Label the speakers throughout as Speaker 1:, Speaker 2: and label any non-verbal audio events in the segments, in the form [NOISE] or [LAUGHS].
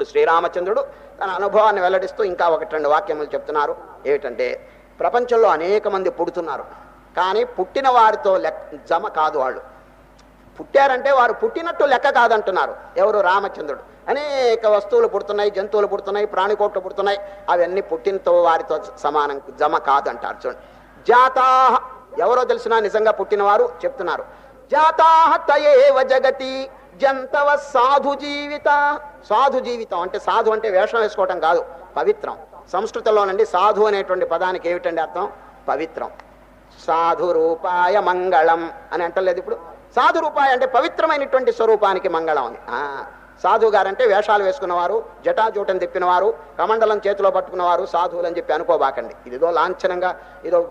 Speaker 1: ఇప్పుడు శ్రీరామచంద్రుడు తన అనుభవాన్ని వెల్లడిస్తూ ఇంకా ఒకటి రెండు వాక్యములు చెప్తున్నారు. ఏమిటంటే ప్రపంచంలో అనేక మంది పుడుతున్నారు. కానీ పుట్టిన వారితో లెక్క జమ కాదు వాళ్ళు. పుట్టారంటే వారు పుట్టినట్టు లెక్క కాదంటున్నారు. ఎవరు? రామచంద్రుడు. అనేక వస్తువులు పుడుతున్నాయి జంతువులు పుడుతున్నాయి ప్రాణికోట్లు పుడుతున్నాయి. అవన్నీ పుట్టినతో వారితో సమానం జమ కాదంటారు చూడండి జాతా ఎవరో తెలిసినా నిజంగా పుట్టినవారు చెప్తున్నారు. జాతా తయేవ జగతి. జంతవ సాధు జీవిత. సాధు జీవితం అంటే సాధు అంటే వేషం వేసుకోవటం కాదు పవిత్రం. సంస్కృతంలోనండి సాధు అనేటువంటి పదానికి ఏమిటండి అర్థం? పవిత్రం. సాధు రూపాయ మంగళం అని అంటలేదు ఇప్పుడు. సాధు రూపాయ అంటే పవిత్రమైనటువంటి స్వరూపానికి మంగళం అని. ఆ, సాధువు గారంటే వేషాలు వేసుకున్నవారు జటాజూటం తిప్పినవారు కమండలం చేతిలో పట్టుకున్నవారు సాధువులు అని చెప్పి అనుకోబాకండి. ఇదిదో లాంఛనంగా ఇదో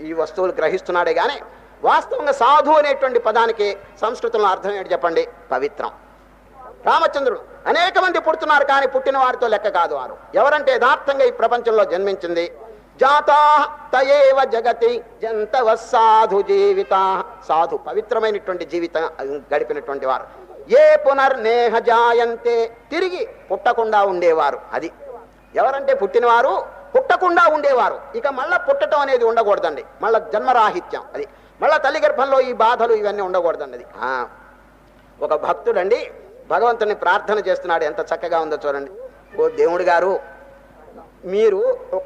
Speaker 1: ఈ వస్తువులు గ్రహిస్తున్నాడే కానీ వాస్తవంగా సాధు అనేటువంటి పదానికి సంస్కృతంలో అర్థం ఏంటి చెప్పండి? పవిత్రం. రామచంద్రుడు అనేక మంది పుడుతున్నారు కానీ పుట్టిన వారితో లెక్క కాదు వారు. ఎవరంటే యథార్థంగా ఈ ప్రపంచంలో జన్మించింది? జాతా తయేవ జగతి జంతవ సాధు జీవిత. సాధు పవిత్రమైనటువంటి జీవితం గడిపినటువంటి వారు. ఏ పునర్నేహ జాయంతే. తిరిగి పుట్టకుండా ఉండేవారు అది. ఎవరంటే పుట్టినవారు? పుట్టకుండా ఉండేవారు. ఇక మళ్ళా పుట్టడం అనేది ఉండకూడదండి. మళ్ళా జన్మరాహిత్యం అది. మళ్ళీ తల్లి గర్భంలో ఈ బాధలు ఇవన్నీ ఉండకూడదు అన్నది ఒక భక్తుడండి భగవంతుని ప్రార్థన చేస్తున్నాడు. ఎంత చక్కగా ఉందో చూడండి. ఓ దేవుడు గారు మీరు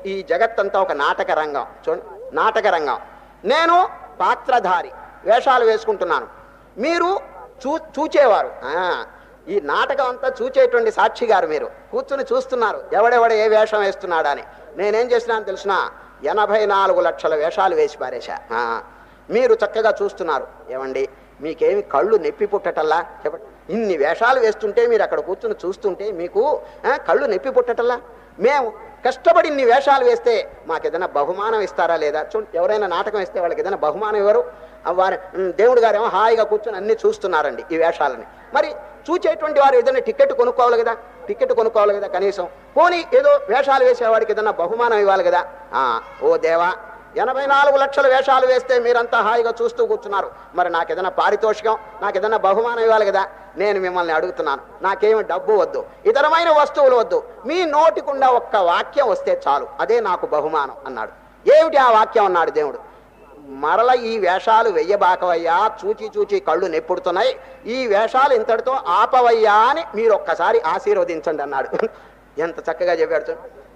Speaker 1: ఈ జగత్తంతా ఒక నాటక రంగం చూడండి నాటక రంగం. నేను పాత్రధారి వేషాలు వేసుకుంటున్నాను. మీరు చూ చూచేవారు. ఈ నాటకం అంతా చూచేటువంటి సాక్షి గారు మీరు. కూర్చుని చూస్తున్నారు. ఎవడెవడ ఏ వేషం వేస్తున్నాడని నేనేం నేనేం చేసినాను తెలిసిన ఎనభై నాలుగు లక్షల వేషాలు వేసి పారేశా. మీరు చక్కగా చూస్తున్నారు. ఏమండి? మీకేమి కళ్ళు నొప్పి పుట్టటల్లా? చెప్పండి. ఇన్ని వేషాలు వేస్తుంటే మీరు అక్కడ కూర్చుని చూస్తుంటే మీకు కళ్ళు నొప్పి పుట్టటల్లా? మేము కష్టపడి ఇన్ని వేషాలు వేస్తే మాకు ఏదైనా బహుమానం ఇస్తారా లేదా? చూడండి ఎవరైనా నాటకం ఇస్తే వాళ్ళకి ఏదైనా బహుమానం ఇవ్వరు. వారి దేవుడు గారేమో హాయిగా కూర్చొని అన్ని చూస్తున్నారండి ఈ వేషాలని. మరి చూచేటువంటి వారు ఏదైనా టికెట్ కొనుక్కోవాలి కదా? టికెట్ కొనుక్కోవాలి కదా కనీసం. పోనీ ఏదో వేషాలు వేసేవాడికి ఏదైనా బహుమానం ఇవ్వాలి కదా? ఓ దేవా ఎనభై నాలుగు లక్షల వేషాలు వేస్తే మీరంతా హాయిగా చూస్తూ కూర్చున్నారు. మరి నాకు ఏదైనా పారితోషికం నాకు ఏదైనా బహుమానం ఇవ్వాలి కదా? నేను మిమ్మల్ని అడుగుతున్నాను. నాకేమి డబ్బు వద్దు ఇతరమైన వస్తువులు వద్దు. మీ నోటికుండా ఒక్క వాక్యం వస్తే చాలు. అదే నాకు బహుమానం అన్నాడు. ఏమిటి ఆ వాక్యం అన్నాడు దేవుడు? మరల ఈ వేషాలు వెయ్యబాకవయ్యా చూచి చూచి కళ్ళు నెప్పుడుతున్నాయి. ఈ వేషాలు ఇంతటితో ఆపవయ్యా అని మీరు ఒక్కసారి ఆశీర్వదించండి అన్నాడు. [LAUGHS] ఎంత చక్కగా చెప్పాడు చూడండి.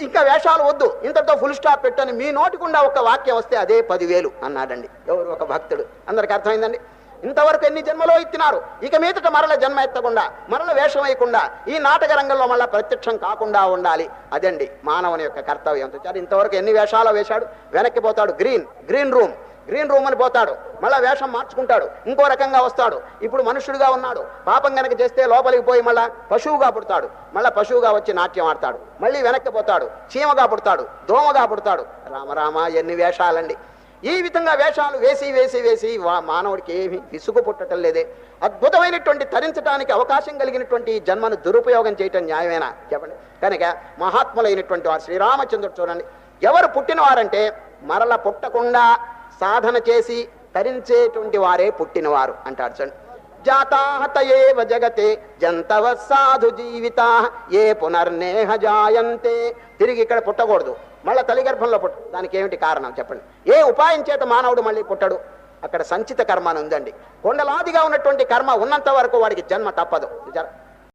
Speaker 1: ఇంకా వేషాలు వద్దు. ఇంతటితో ఫుల్ స్టాప్ పెట్టని. మీ నోటికుండా ఒక వాక్యం వస్తే అదే పదివేలు అన్నాడండి. ఎవరు ఒక భక్తుడు? అందరికి అర్థమైందండి? ఇంతవరకు ఎన్ని జన్మలో ఎత్తినారు? ఇక మీదట మరల జన్మ ఎత్తకుండా మరల వేషం వేయకుండా ఈ నాటక రంగంలో మళ్ళీ ప్రత్యక్షం కాకుండా ఉండాలి. అదండి మానవుని యొక్క కర్తవ్యం. ఇంతవరకు ఎన్ని వేషాలు వేశాడు? వెనక్కి పోతాడు. Green green room green room అని పోతాడు. మళ్ళా వేషం మార్చుకుంటాడు. ఇంకో రకంగా వస్తాడు. ఇప్పుడు మనుషుడుగా ఉన్నాడు. పాపం గనక చేస్తే లోపలికి పోయి మళ్ళా పశువుగా పుడతాడు. మళ్ళా పశువుగా వచ్చి నాట్యం ఆడతాడు. మళ్ళీ వెనక్కి పోతాడు. చీమగా పుడతాడు. దోమగా పుడతాడు. రామరామ ఎన్ని వేషాలండి. ఈ విధంగా వేషాలు వేసి వేసి వేసి వా- మానవుడికి ఏమి విసుగు పుట్టడం లేదే. అద్భుతమైనటువంటి తరించడానికి అవకాశం కలిగినటువంటి జన్మను దురుపయోగం చేయటం న్యాయమేనా? చెప్పండి. కనుక మహాత్ములైనటువంటి వారు శ్రీరామచంద్రుడు చూడండి. ఎవరు పుట్టినవారంటే మరల పుట్టకుండా సాధన చేసి తరించేటువంటి వారే పుట్టినవారు అంటాడు చూడండి. జాతాహతయేవ జగతే జంతవ సాధు జీవితా ఏ పునర్నేహ జాయంతే. తిరిగి ఇక్కడ పుట్టకూడదు. మళ్ళీ తల్లిగర్భంలో పుట్ట దానికి ఏమిటి కారణం చెప్పండి. ఏ ఉపాయం చేత మానవుడు మళ్ళీ పుట్టడు? అక్కడ సంచిత కర్మ అని ఉందండి. కొండలాదిగా ఉన్నటువంటి కర్మ ఉన్నంత వరకు వాడికి జన్మ తప్పదు.